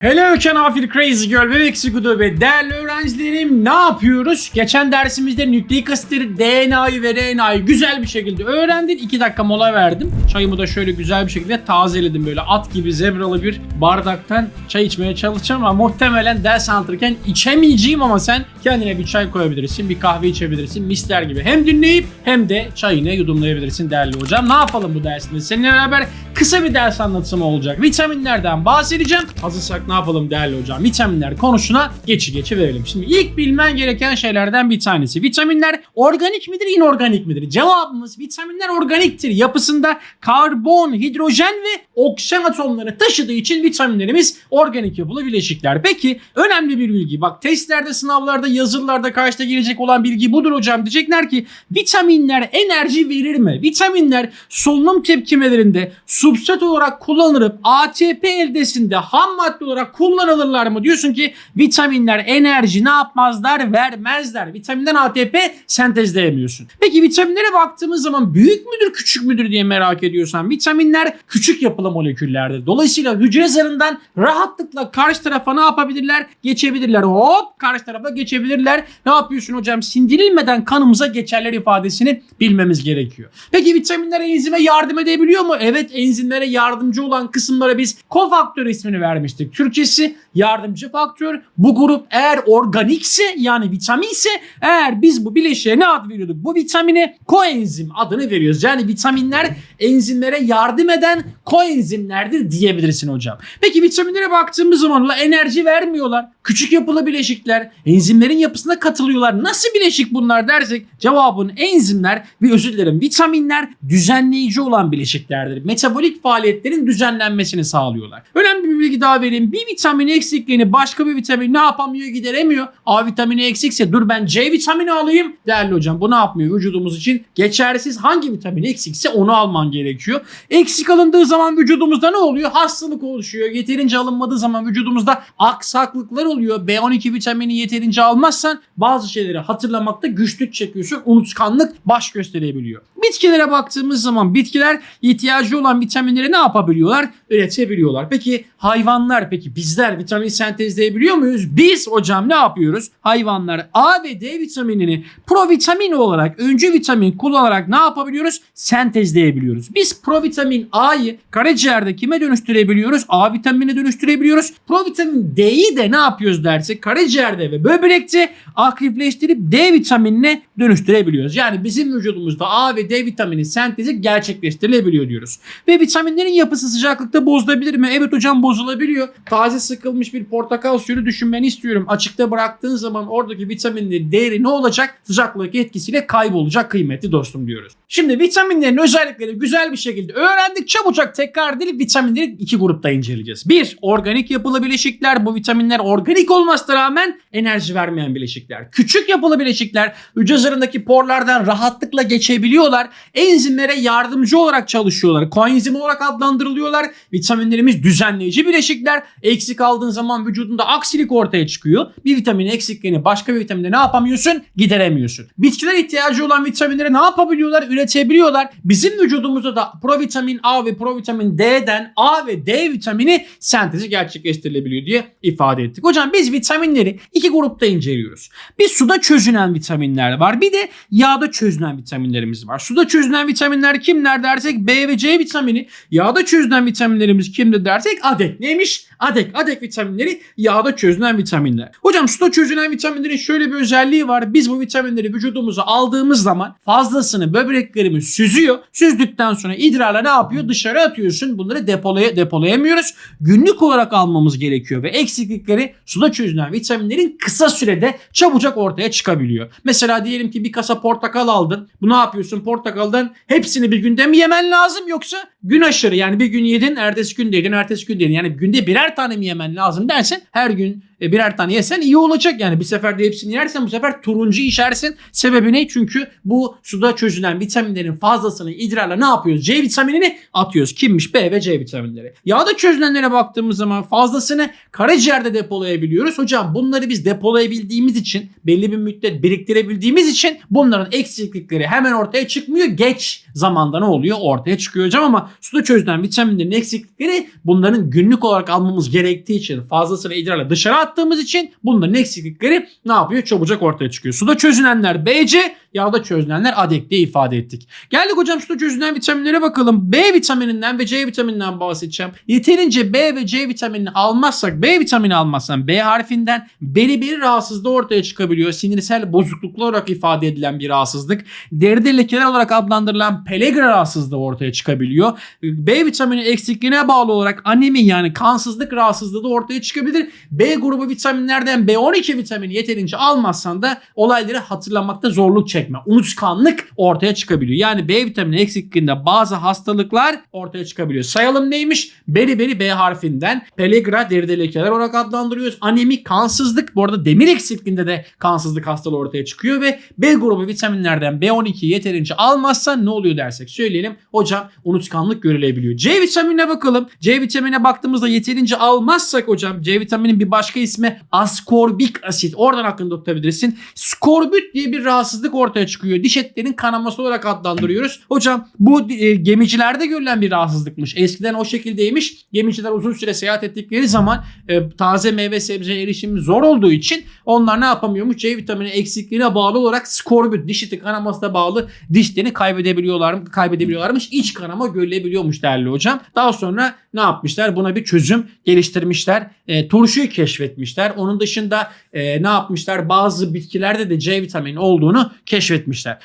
Hello Kenafir Crazy Girl ve Executive ve değerli öğrencilerim ne yapıyoruz? Geçen dersimizde nükleik asitleri, DNA'yı ve RNA'yı güzel bir şekilde öğrendin. 2 dakika mola verdim. Çayımı da şöyle güzel bir şekilde tazeledim. Böyle at gibi zebralı bir bardaktan çay içmeye çalışacağım ama muhtemelen ders anlatırken içemeyeceğim ama sen kendine bir çay koyabilirsin, bir kahve içebilirsin misler gibi. Hem dinleyip hem de çayını yudumlayabilirsin değerli hocam. Ne yapalım bu dersinde? Seninle beraber kısa bir ders anlatımı olacak. Vitaminlerden bahsedeceğim. Hazırsak ne yapalım değerli hocam? Vitaminler konusuna geçi geçi verelim. Şimdi ilk bilmen gereken şeylerden bir tanesi. Vitaminler organik midir, inorganik midir? Cevabımız vitaminler organiktir. Yapısında karbon, hidrojen ve oksijen atomları taşıdığı için vitaminlerimiz organik yapılı bileşikler. Peki önemli bir bilgi. Bak testlerde, sınavlarda, yazılılarda karşıda gelecek olan bilgi budur hocam. Diyecekler ki vitaminler enerji verir mi? Vitaminler solunum tepkimelerinde substrat olarak kullanılıp ATP eldesinde ham madde olarak kullanılırlar mı? Diyorsun ki vitaminler enerji ne yapmazlar? Vermezler. Vitaminden ATP sentezleyemiyorsun. Peki vitaminlere baktığımız zaman büyük müdür küçük müdür diye merak ediyorsan vitaminler küçük yapılı moleküllerdir. Dolayısıyla hücre zarından rahatlıkla karşı tarafa ne yapabilirler? Geçebilirler. Hop karşı tarafa geçebilirler. Ne yapıyorsun hocam? Sindirilmeden kanımıza geçerler ifadesini bilmemiz gerekiyor. Peki vitaminler enzime yardım edebiliyor mu? Evet enzimlere yardımcı olan kısımlara biz kofaktör ismini vermiştik. Türkçesi yardımcı faktör. Bu grup eğer organikse yani vitaminse eğer biz bu bileşiğe ne ad veriyorduk? Bu vitamine koenzim adını veriyoruz. Yani vitaminler enzimlere yardım eden koenzimlerdir diyebilirsin hocam. Peki vitaminlere baktığımız zaman enerji vermiyorlar. Küçük yapılı bileşikler enzimlerin yapısına katılıyorlar. Nasıl bileşik bunlar dersek cevabın enzimler ve özür dilerim vitaminler düzenleyici olan bileşiklerdir. Metabolik faaliyetlerin düzenlenmesini sağlıyorlar. Önemli bir bilgi daha vereyim. Bir vitamin eksikliğini başka bir vitamin ne yapamıyor gideremiyor. A vitamini eksikse dur ben C vitamini alayım. Değerli hocam bu ne yapmıyor vücudumuz için? Geçersiz hangi vitamin eksikse onu alman gerekiyor. Eksik alındığı zaman vücudumuzda ne oluyor? Hastalık oluşuyor. Yeterince alınmadığı zaman vücudumuzda aksaklıklar oluyor. B12 vitamini yeterince almazsan bazı şeyleri hatırlamakta güçlük çekiyorsun. Unutkanlık baş gösterebiliyor. Bitkilere baktığımız zaman bitkiler ihtiyacı olan vitaminleri ne yapabiliyorlar? Üretebiliyorlar. Peki hayvanlar peki bizler vitamin sentezleyebiliyor muyuz? Biz hocam ne yapıyoruz? Hayvanlar A ve D vitaminini provitamin olarak öncü vitamin kullanarak ne yapabiliyoruz? Sentezleyebiliyoruz. Biz provitamin A'yı karaciğerde kime dönüştürebiliyoruz? A vitamini dönüştürebiliyoruz. Provitamin D'yi de ne yapıyoruz dersek karaciğerde ve böbrekte aktifleştirip D vitaminine dönüştürebiliyoruz. Yani bizim vücudumuzda A ve D vitamini sentezi gerçekleştirilebiliyor diyoruz. Ve vitaminlerin yapısı sıcaklıkta bozulabilir mi? Evet hocam bozulabiliyor. Taze sıkılmış bir portakal suyunu düşünmeni istiyorum. Açıkta bıraktığın zaman oradaki vitaminlerin değeri ne olacak? Sıcaklık etkisiyle kaybolacak kıymetli dostum diyoruz. Şimdi vitaminlerin özellikleri güzel bir şekilde öğrendik. Çabucak tekrar edip vitaminleri iki grupta inceleyeceğiz. Bir, organik yapılı bileşikler. Bu vitaminler organik olmasına rağmen enerji vermeyen bileşikler. Küçük yapılı bileşikler hücre zarındaki porlardan rahatlıkla geçebiliyorlar. Enzimlere yardımcı olarak çalışıyorlar. Koenzim olarak adlandırılıyorlar. Vitaminlerimiz düzenleyici bileşikler. Eksik aldığın zaman vücudunda aksilik ortaya çıkıyor. Bir vitaminin eksikliğini başka bir vitaminde ne yapamıyorsun? Gideremiyorsun. Bitkiler ihtiyacı olan vitaminleri ne yapabiliyorlar? Üretebiliyorlar. Bizim vücudumuzda da provitamin A ve provitamin D'den A ve D vitamini sentezi gerçekleştirilebiliyor diye ifade ettik. Hocam biz vitaminleri iki grupta inceliyoruz. Bir suda çözünen vitaminler var. Bir de yağda çözünen vitaminlerimiz var. Suda çözünen vitaminler kimler dersek B ve C vitamini. Yağda çözünen vitaminlerimiz kimdir dersek ADEK. Neymiş? ADEK. ADEK vitaminleri yağda çözünen vitaminler. Hocam suda çözünen vitaminlerin şöyle bir özelliği var. Biz bu vitaminleri vücudumuza aldığımız zaman fazlasını böbreklerimiz süzüyor. Süzdükten sonra idrarla ne yapıyor? Dışarı atıyorsun. Bunları depolaya, depolayamıyoruz. Günlük olarak almamız gerekiyor ve eksiklikleri suda çözünen vitaminlerin kısa sürede çabucak ortaya çıkabiliyor. Mesela diyelim ki bir kasa portakal aldın. Bu ne yapıyorsun? Portakaldan hepsini bir günde mi yemen lazım yoksa gün aşırı yani bir gün yedin, ertesi gün yedin, ertesi gün yedin. Yani günde birer tane mi yemen lazım dersen her gün e, birer tane yesen iyi olacak. Yani bir seferde hepsini yersen bu sefer turuncu içersin. Sebebi ne? Çünkü bu suda çözülen vitaminlerin fazlasını idrarla ne yapıyoruz? C vitaminini atıyoruz. Kimmiş? B ve C vitaminleri. Yağda çözülenlere baktığımız zaman fazlasını karaciğerde depolayabiliyoruz. Hocam bunları biz depolayabildiğimiz için belli bir müddet biriktirebildiğimiz için bunların eksiklikleri hemen ortaya çıkmıyor. Geç zamanda ne oluyor? Ortaya çıkıyor hocam ama suda çözülen vitaminlerin eksiklikleri bunların günlük olarak almamız gerektiği için fazlasını idrarla dışarı attığımız için bunların eksiklikleri ne yapıyor? Çabucak ortaya çıkıyor. Suda çözünenler BC, yağda çözünenler ADEK diye ifade ettik. Geldik hocam suda çözünen vitaminlere bakalım. B vitamininden ve C vitamininden bahsedeceğim. Yeterince B ve C vitaminini almazsak, B vitamini almazsan B harfinden beri bir rahatsızlığı ortaya çıkabiliyor. Sinirsel bozukluklar olarak ifade edilen bir rahatsızlık. Deride lekeler olarak adlandırılan pellagra rahatsızlığı ortaya çıkabiliyor. B vitamini eksikliğine bağlı olarak anemi yani kansızlık rahatsızlığı da ortaya çıkabilir. B grubu vitaminlerden B12 vitamini yeterince almazsan da olayları hatırlamakta zorluk çekme, unutkanlık ortaya çıkabiliyor. Yani B vitamini eksikliğinde bazı hastalıklar ortaya çıkabiliyor. Sayalım neymiş? Beri beri B harfinden pellagra deride lekeler olarak adlandırıyoruz. Anemi kansızlık bu arada demir eksikliğinde de kansızlık hastalığı ortaya çıkıyor ve B grubu vitaminlerden B12 yeterince almazsan ne oluyor dersek söyleyelim. Hocam unutkanlık görülebiliyor. C vitaminine bakalım. C vitamine baktığımızda yeterince almazsak hocam C vitaminin bir başka ismi askorbik asit. Oradan aklında tutabilirsin. Skorbut diye bir rahatsızlık ortaya çıkıyor. Diş etlerinin kanaması olarak adlandırıyoruz. Hocam bu e, gemicilerde görülen bir rahatsızlıkmış. Eskiden o şekildeymiş. Gemiciler uzun süre seyahat ettikleri zaman e, taze meyve sebze erişimi zor olduğu için onlar ne yapamıyormuş? C vitamini eksikliğine bağlı olarak skorbut diş eti kanamasına bağlı dişlerini kaybedebiliyorlar kaybedebiliyorlarmış. İç kanama görülebiliyormuş değerli hocam. Daha sonra ne yapmışlar? Buna bir çözüm geliştirmişler. E, turşuyu keşfetmişler. Onun dışında e, ne yapmışlar? Bazı bitkilerde de C vitamini olduğunu keşfetmişler.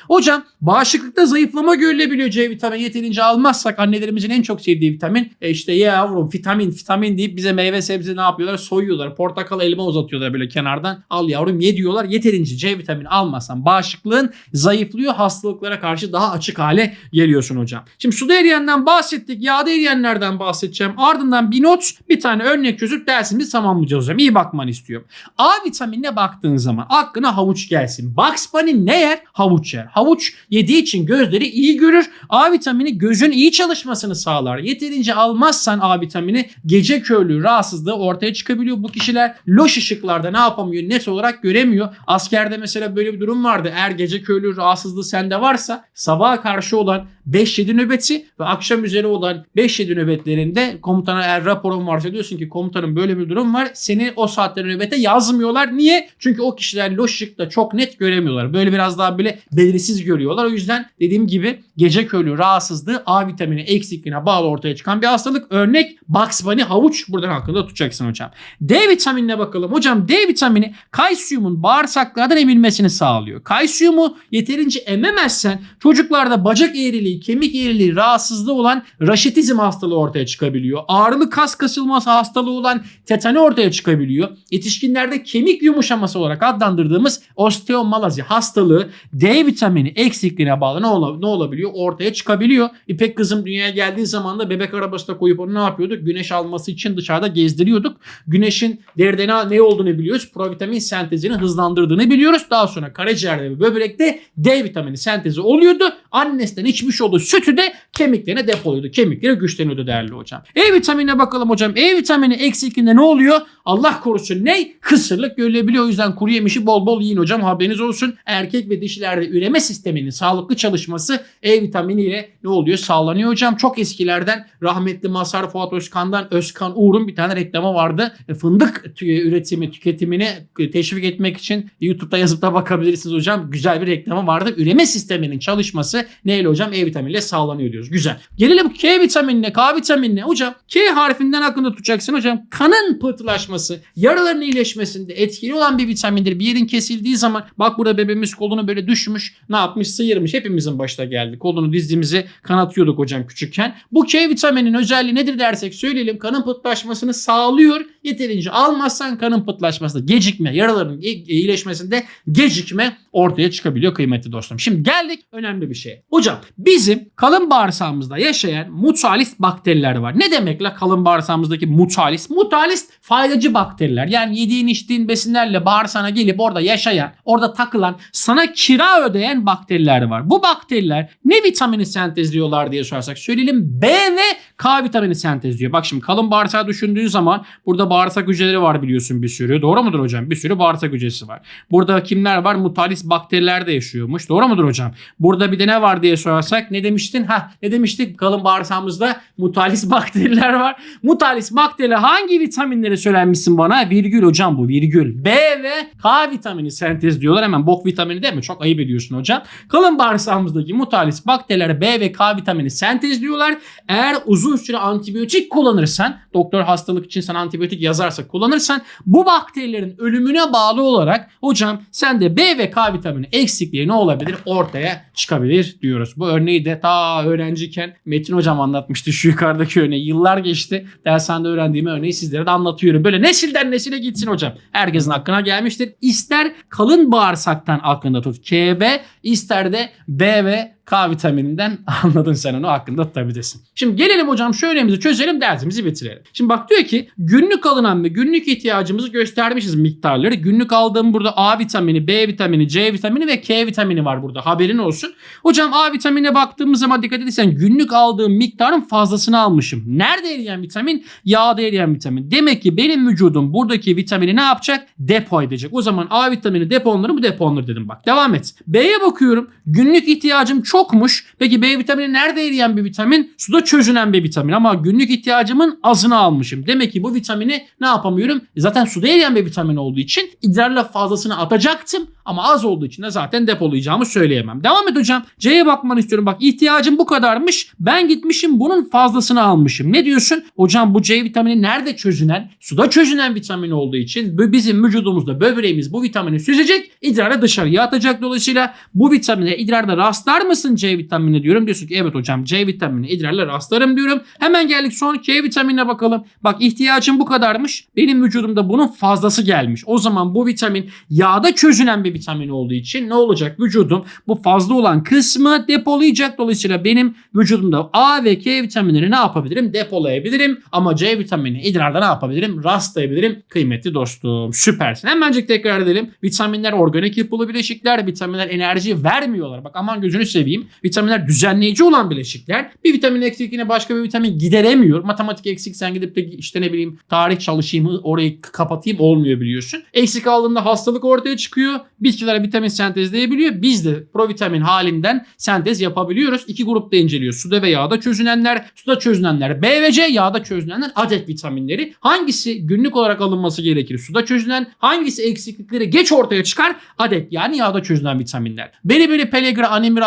Hocam bağışıklıkta zayıflama görülebiliyor C vitamini yeterince almazsak annelerimizin en çok sevdiği vitamin e, işte ya yavrum vitamin vitamin deyip bize meyve sebze ne yapıyorlar? Soyuyorlar. Portakal elma uzatıyorlar böyle kenardan. Al yavrum ye diyorlar. Yeterince C vitamini almazsan bağışıklığın zayıflıyor. Hastalıklara karşı daha açık hale geliyorsun hocam. Şimdi suda eriyenden bahsettik. Yağda eriyenlerden bahsedeceğim. Ardından bir not bir tane örnek çözüp dersimizi tamamlayacağız hocam. İyi bakmanı istiyorum. A vitaminine baktığın zaman aklına havuç gelsin. Bugs Bunny ne yer? Havuç yer. Havuç yediği için gözleri iyi görür. A vitamini gözün iyi çalışmasını sağlar. Yeterince almazsan A vitamini gece körlüğü rahatsızlığı ortaya çıkabiliyor. Bu kişiler loş ışıklarda ne yapamıyor? Net olarak göremiyor. Askerde mesela böyle bir durum vardı. Eğer gece körlüğü rahatsızlığı sende varsa sabaha karşı olan 5-7 nöbeti ve akşam üzeri olan 5-7 nöbetlerinde komutana eğer raporun varsa diyorsun ki komutanım böyle bir durum var. Seni o saatte nöbete yazmıyorlar. Niye? Çünkü o kişiler loş ışıkta çok net göremiyorlar. Böyle biraz daha böyle belirsiz görüyorlar. O yüzden dediğim gibi gece körlüğü rahatsızlığı A vitamini eksikliğine bağlı ortaya çıkan bir hastalık. Örnek Bugs Bunny havuç buradan hakkında tutacaksın hocam. D vitaminine bakalım. Hocam D vitamini kalsiyumun bağırsaklardan emilmesini sağlıyor. Kalsiyumu yeterince ememezsen çocuklarda bacak eğriliği, kemik eğriliği rahatsızlığı olan raşitizm hastalığı ortaya çıkabiliyor. Ağrılı kas kasılması hastalığı olan tetani ortaya çıkabiliyor. Yetişkinlerde kemik yumuşaması olarak adlandırdığımız osteomalazi hastalığı D vitamini eksikliğine bağlı ne, ola- ne olabiliyor? Ortaya çıkabiliyor. İpek kızım dünyaya geldiği zaman da bebek arabasına koyup onu ne yapıyorduk? Güneş alması için dışarıda gezdiriyorduk. Güneşin deride ne, olduğunu biliyoruz. Provitamin sentezini hızlandırdığını biliyoruz. Daha sonra karaciğerde ve böbrekte D vitamini sentezi oluyordu. Annesinden içmiş olduğu sütü de kemiklerine depoluyordu. Kemikleri güçleniyordu değerli hocam. E vitaminine bakalım hocam. E vitamini eksikliğinde ne oluyor? Allah korusun ne? Kısırlık görülebiliyor. O yüzden kuru yemişi bol bol yiyin hocam. Haberiniz olsun. Erkek ve dişilerde üreme sisteminin sağlıklı çalışması E vitaminiyle ne oluyor? Sağlanıyor hocam. Çok eskilerden rahmetli Mazhar Fuat Özkan'dan Özkan Uğur'un bir tane reklamı vardı. E, Fındık üretimi, tüketimini teşvik etmek için YouTube'da yazıp da bakabilirsiniz hocam. Güzel bir reklamı vardı. Üreme sisteminin çalışması neyle hocam? E vitaminiyle sağlanıyor diyoruz. Güzel. Gelelim K vitaminine, K vitaminine. Hocam K harfinden aklında tutacaksın hocam. Kanın pıhtılaşması, yaraların iyileşmesinde etkili olan bir vitamindir. Bir yerin kesildiği zaman bak burada bebeğimiz kolunu böyle düşmüş. Ne yapmış? Sıyırmış. Hepimizin başına geldi. Kolunu dizdiğimizi kanatıyorduk hocam küçükken. Bu K vitaminin özelliği nedir dersek söyleyelim. Kanın pıhtılaşmasını sağlıyor. Yeterince almazsan kanın pıhtılaşmasında gecikme, yaraların iyileşmesinde gecikme ortaya çıkabiliyor kıymetli dostum. Şimdi geldik önemli bir şeye. Hocam bizim kalın bağırsağımızda yaşayan mutualist bakteriler var. Ne demek la kalın bağırsağımızdaki mutualist? Mutualist faydacı bakteriler yani yediğin içtiğin besinlerle bağırsağına gelip orada yaşayan, orada takılan, sana kira ödeyen bakteriler var. Bu bakteriler ne vitamini sentezliyorlar diye sorarsak söyleyelim B ve K vitamini sentezliyor. Bak şimdi kalın bağırsağı düşündüğün zaman burada bağırsak hücreleri var biliyorsun bir sürü. Doğru mudur hocam? Bir sürü bağırsak hücresi var. Burada kimler var? Mutalis bakteriler de yaşıyormuş. Doğru mudur hocam? Burada bir de ne var diye sorarsak ne demiştin? Ha ne demiştik? Kalın bağırsağımızda mutalis bakteriler var. Mutalis bakteriler hangi vitaminleri söylenmişsin bana? Virgül hocam bu virgül. B ve K vitamini sentezliyorlar. Hemen bok vitamini değil mi? Çok ayıp ediyorsun hocam. Kalın bağırsağımızdaki mutalis bakteriler B ve K vitamini sentezliyorlar. Eğer uzun süre antibiyotik kullanırsan, doktor hastalık için sana antibiyotik yazarsa kullanırsan bu bakterilerin ölümüne bağlı olarak hocam sende B ve K vitamini eksikliği ne olabilir? Ortaya çıkabilir diyoruz. Bu örneği de ta öğrenciyken Metin hocam anlatmıştı şu yukarıdaki örneği. Yıllar geçti. Dershanede öğrendiğim örneği sizlere de anlatıyorum. Böyle nesilden nesile gitsin hocam. Herkesin aklına gelmiştir. İster kalın bağırsaktan aklında tut KB, ister de B K vitamininden anladın sen onu aklında tutabilirsin. Şimdi gelelim hocam şu çözelim dersimizi bitirelim. Şimdi bak diyor ki günlük alınan ve günlük ihtiyacımızı göstermişiz miktarları. Günlük aldığım burada A vitamini, B vitamini, C vitamini ve K vitamini var burada haberin olsun. Hocam A vitaminine baktığımız zaman dikkat edilsen günlük aldığım miktarın fazlasını almışım. Nerede eriyen vitamin? Yağda eriyen vitamin. Demek ki benim vücudum buradaki vitamini ne yapacak? Depo edecek. O zaman A vitamini deponları mı deponları dedim bak. Devam et. B'ye bakıyorum. Günlük ihtiyacım çokmuş. Peki B vitamini nerede eriyen bir vitamin? Suda çözünen bir vitamin ama günlük ihtiyacımın azını almışım. Demek ki bu vitamini ne yapamıyorum? E Zaten suda eriyen bir vitamin olduğu için idrarla fazlasını atacaktım ama az olduğu için de zaten depolayacağımı söyleyemem. Devam et hocam. C'ye bakmanı istiyorum. Bak ihtiyacım bu kadarmış. Ben gitmişim bunun fazlasını almışım. Ne diyorsun? Hocam bu C vitamini nerede çözünen? Suda çözünen vitamin olduğu için bizim vücudumuzda böbreğimiz bu vitamini süzecek. idrarla dışarıya atacak. Dolayısıyla bu vitamine idrarda rastlar mısın C vitamini diyorum. Diyorsun ki evet hocam C vitamini idrarla rastlarım diyorum. Hemen geldik son K vitaminine bakalım. Bak ihtiyacım bu kadarmış. Benim vücudumda bunun fazlası gelmiş. O zaman bu vitamin yağda çözünen bir vitamin olduğu için ne olacak? Vücudum bu fazla olan kısmı depolayacak. Dolayısıyla benim vücudumda A ve K vitaminleri ne yapabilirim? Depolayabilirim. Ama C vitamini idrarda ne yapabilirim? Rastlayabilirim. Kıymetli dostum. Süpersin. Hemencik tekrar edelim. Vitaminler organik yapılı bileşikler. Vitaminler enerji vermiyorlar. Bak aman gözünü seveyim. Vitaminler düzenleyici olan bileşikler. Bir vitamin eksikliğine başka bir vitamin gideremiyor. Matematik eksik sen gidip de işte ne bileyim tarih çalışayım orayı kapatayım olmuyor biliyorsun. Eksik aldığında hastalık ortaya çıkıyor. Bitkiler vitamin sentezleyebiliyor. Biz de provitamin halinden sentez yapabiliyoruz. İki grupta inceliyor. Suda ve yağda çözünenler, suda çözünenler B ve C, yağda çözünenler adet vitaminleri. Hangisi günlük olarak alınması gerekir? Suda çözünen, hangisi eksiklikleri geç ortaya çıkar? Adet yani yağda çözünen vitaminler. Beri beri pelegri anemi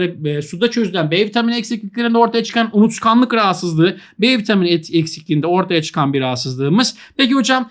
rahatsızlıkları, e, suda çözünen B vitamini eksikliklerinde ortaya çıkan unutkanlık rahatsızlığı, B vitamini et- eksikliğinde ortaya çıkan bir rahatsızlığımız. Peki hocam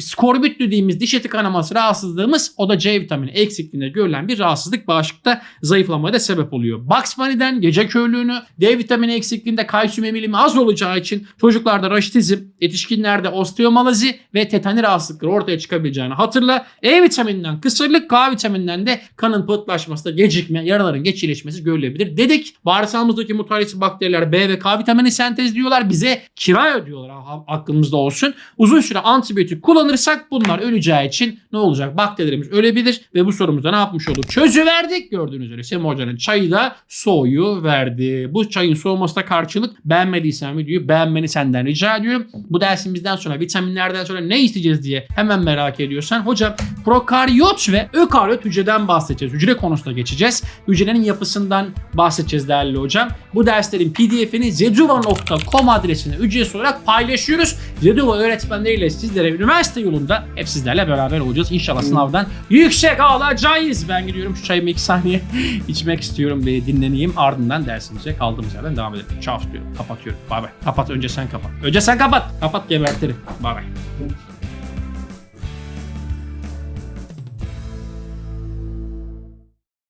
skorbut dediğimiz diş eti kanaması rahatsızlığımız o da C vitamini eksikliğinde görülen bir rahatsızlık bağışıklıkta zayıflamaya da sebep oluyor. Bugs Bunny'den gece körlüğünü, D vitamini eksikliğinde kalsiyum emilimi az olacağı için çocuklarda raşitizm, yetişkinlerde osteomalazi ve tetani rahatsızlıkları ortaya çıkabileceğini hatırla. E vitamininden kısırlık, K vitamininden de kanın pıhtılaşması, gecikme, yaraların geç iyileşmesi görülebilir. Dedik bağırsağımızdaki mutalisi bakteriler B ve K vitamini sentezliyorlar. Bize kira ödüyorlar aklımızda olsun. Uzun süre antibiyotik kullanırsak bunlar öleceği için ne olacak? Bakterilerimiz ölebilir ve bu sorumuzda ne yapmış olduk? Çözüverdik gördüğünüz üzere. Semi Hoca'nın çayı da soğuyu verdi. Bu çayın soğumasına karşılık beğenmediysen videoyu beğenmeni senden rica ediyorum. Bu dersimizden sonra vitaminlerden sonra ne isteyeceğiz diye hemen merak ediyorsan hocam prokaryot ve ökaryot hücreden bahsedeceğiz. Hücre konusuna geçeceğiz. Hücrenin yapısından bahsedeceğiz değerli hocam. Bu derslerin pdf'ini zeduva.com adresine ücretsiz olarak paylaşıyoruz. Zeduva öğretmenleriyle sizlere üniversite yolunda hep sizlerle beraber olacağız. İnşallah sınavdan yüksek alacağız. Ben gidiyorum şu çayımı iki saniye içmek istiyorum ve dinleneyim. Ardından dersimize kaldığımız yerden devam edelim. Çao diyorum. Kapatıyorum. Bay bay. Kapat önce sen kapat. Önce sen kapat. Kapat gebertirim. Bay bay.